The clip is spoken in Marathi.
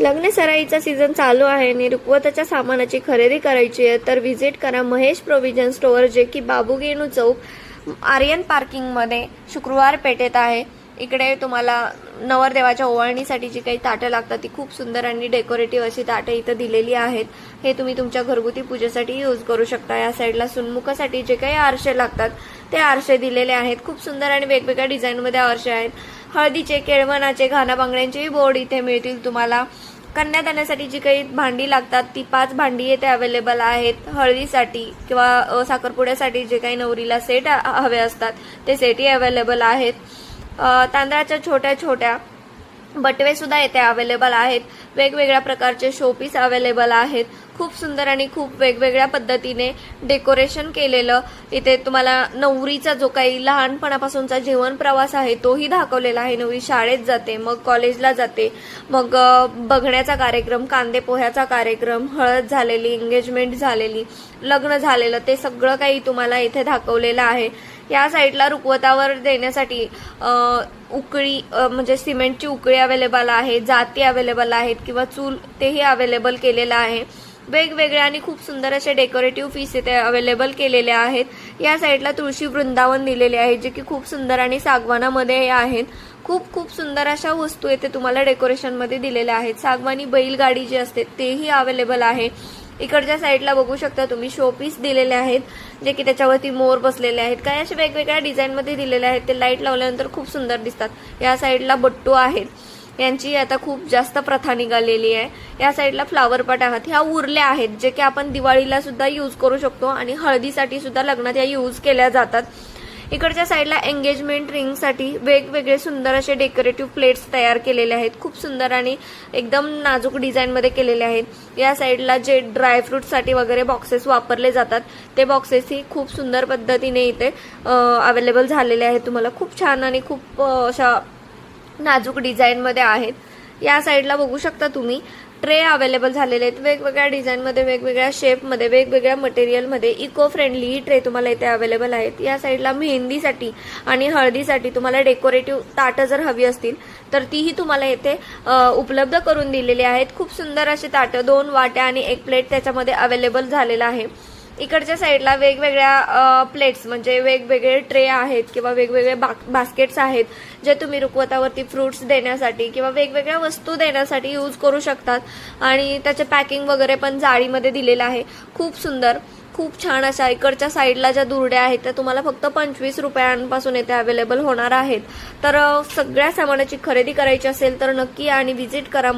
लग्न सराईचा सीझन चालू आहे. आणि रुखवताच्या सामानाची खरेदी करायची आहे. तर व्हिजिट करा महेश प्रोव्हिजन स्टोअर जे की बाबूगेनू चौक आर्यन पार्किंगमध्ये शुक्रवार पेठेत आहे. इकडे तुम्हाला नवरदेवाच्या ओवाळणीसाठी जी काही ताटं लागतात ती खूप सुंदर आणि डेकोरेटिव्ह अशी ताटं इथं दिलेली आहेत. हे तुम्ही तुमच्या घरगुती पूजेसाठी यूज करू शकता. या साईडला सुनमुखासाठी जे काही आरसे लागतात ते आरसे दिलेले आहेत. खूप सुंदर आणि वेगवेगळ्या डिझाईनमध्ये आरसे आहेत. हळदीचे केळवणाचे घाना बांगड्यांचेही बोर्ड इथे मिळतील तुम्हाला. कन्यादानासाठी जी काही भांडी लागतात ती पाच भांडी येथे अवेलेबल आहेत. हळदीसाठी किंवा साखरपुड्यासाठी जे काही नवरीला सेट हवे असतात ते सेटही अवेलेबल आहेत. तांदळाच्या छोट्या छोट्या बटवे सुद्धा येथे अवेलेबल आहेत. वेगवेगळ्या प्रकारचे शोपीस अवेलेबल आहेत. खूप सुंदर आणि खूप वेगवेगळ्या पद्धतीने डेकोरेशन केलेलं. इथे तुम्हाला नवरीचा जो काही लहानपणापासूनचा जीवन प्रवास आहे तोही दाखवलेला आहे. नवरी शाळेत जाते मग कॉलेजला जाते. मग बघण्याचा कार्यक्रम कांदे पोह्याचा कार्यक्रम हळद झालेली एंगेजमेंट झालेली लग्न झालेलं ते सगळं काही तुम्हाला इथे दाखवलेलं आहे. या साईडला रुकवतावर देण्यासाठी उकळी म्हणजे सिमेंटची उकळी अवेलेबल आहे जाती अवेलेबल आहेत किंवा चूल तेही अवेलेबल केलेलं आहे. वेगवेगळ्या आणि खूप सुंदर असे डेकोरेटिव्ह पीस इथे अवेलेबल केलेले आहेत. या साईडला तुळशी वृंदावन दिलेले आहे जे की खूप सुंदर आणि सागवानामध्ये आहेत. खूप खूप सुंदर अशा वस्तू येथे तुम्हाला डेकोरेशनमध्ये दिलेल्या आहेत. सागवानी बैलगाडी जी असते तेही अवेलेबल आहे. इकडच्या साईडला बघू शकता तुम्ही शोपीस दिलेले आहेत जे की त्याच्यावरती मोर बसलेले आहेत. काही असे वेगवेगळ्या डिझाईनमध्ये दिलेले आहेत ते लाइट लावल्यानंतर खूप सुंदर दिसतात. या साईडला बट्टू आहेत. यांची आता खूप जास्त प्रथा निघालेली आहे. या साईडला फ्लावर पट आहेत. ह्या उरल्या आहेत जे की आपण दिवाळीला सुद्धा यूज करू शकतो आणि हळदीसाठी सुद्धा लग्नात या यूज केल्या जातात. इकडच्या साईडला एंगेजमेंट रिंगसाठी वेगवेगळे सुंदर असे डेकोरेटिव्ह प्लेट्स तयार केलेले आहेत. खूप सुंदर आणि एकदम नाजूक डिझाईनमध्ये केलेले आहेत. या साईडला जे ड्रायफ्रूटसाठी वगैरे बॉक्सेस वापरले जातात ते बॉक्सेसही खूप सुंदर पद्धतीने इथे अवेलेबल झालेले आहेत. तुम्हाला खूप छान आणि खूप अशा नाजूक डिझाईनमध्ये आहेत. या साईडला बघू शकता तुम्ही. ट्रे अवेलेबल झालेले आहेत. वेगवेगळ्या डिझाईनमध्ये वेगवेगळ्या शेपमध्ये वेगवेगळ्या मटेरियलमध्ये इको फ्रेंडली ही ट्रे तुम्हाला इथे अवेलेबल आहेत. या साईडला मेहंदीसाठी आणि हळदीसाठी तुम्हाला डेकोरेटिव्ह ताटं जर हवी असतील तर तीही तुम्हाला येथे उपलब्ध करून दिलेली आहेत. खूप सुंदर असे ताटं दोन वाट्या आणि एक प्लेट त्याच्यामध्ये अवेलेबल झालेलं आहे. इकडच्या साईडला वेगवेगळ्या प्लेट्स म्हणजे वेगवेगळे ट्रे आहेत किंवा वेगवेगळे बास्केट्स आहेत जे तुम्ही रुकवतावरती फ्रुट्स देण्यासाठी किंवा वेगवेगळ्या वस्तू देण्यासाठी यूज करू शकतात. आणि त्याचे पॅकिंग वगैरे पण जाळीमध्ये दिलेलं आहे. खूप सुंदर खूप छान अशा इकडच्या साईडला ज्या दुरड्या आहेत त्या तुम्हाला फक्त पंचवीस रुपयांपासून येथे अवेलेबल होणार आहेत. तर सगळ्या सामानाची खरेदी करायची असेल तर नक्की आणि व्हिजिट करा.